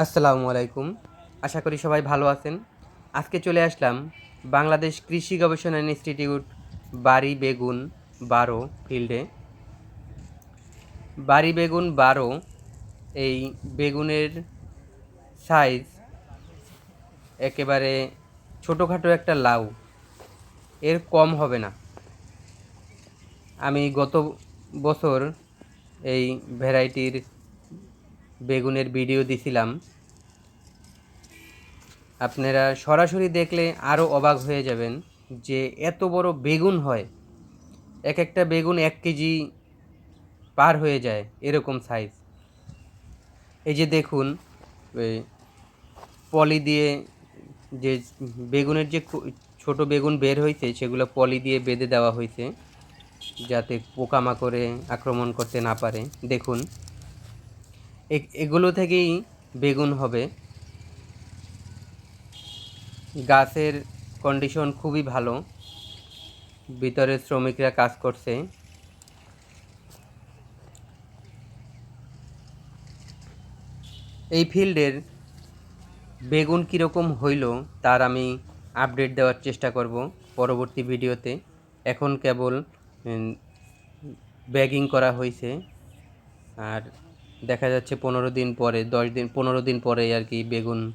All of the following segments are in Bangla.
আসসালামু আলাইকুম। আশা করি সবাই ভালো আছেন। আজকে চলে আসলাম বাংলাদেশ কৃষি গবেষণা ইনস্টিটিউট বাড়ি বেগুন বারো ফিল্ডে। বাড়ি বেগুন বারো এই বেগুনের সাইজ একেবারে ছোটোখাটো একটা লাউ। এর কম হবে না। আমি গত বছর এই ভ্যারাইটির বেগুনের ভিডিও দিছিলাম। আপনারা সরাসরি দেখলে আরও অবাক হয়ে যাবেন যে এত বড় বেগুন হয়। এক একটা বেগুন এক কেজি পার হয়ে যায় এরকম সাইজ এই যে দেখুন পলি দিয়ে যে বেগুনের যে ছোট বেগুন বের হয়েছে সেগুলো পলি দিয়ে বেঁধে দেওয়া হয়েছে যাতে পোকামাকড়ে আক্রমণ করতে না পারে। দেখুন এগুলো থেকেই বেগুন হবে। গাছের কন্ডিশন খুবই ভালো। ভিতরে শ্রমিকরা কাজ করছে। এই ফিল্ডের বেগুন কীরকম হইল তার আমি আপডেট দেওয়ার চেষ্টা করব পরবর্তী ভিডিওতে। এখন কেবল ব্যাগিং করা হয়েছে আর দেখা যাচ্ছে পনেরো দিন পরে, দশ দিন, পনেরো দিন পরে আর কি বেগুন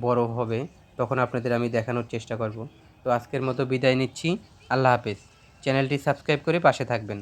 বড় হবে। তখন আপনাদের আমি দেখানোর চেষ্টা করব। তো আজকের মতো বিদায় নিচ্ছি। আল্লাহ হাফেজ। চ্যানেলটি সাবস্ক্রাইব করে পাশে থাকবেন।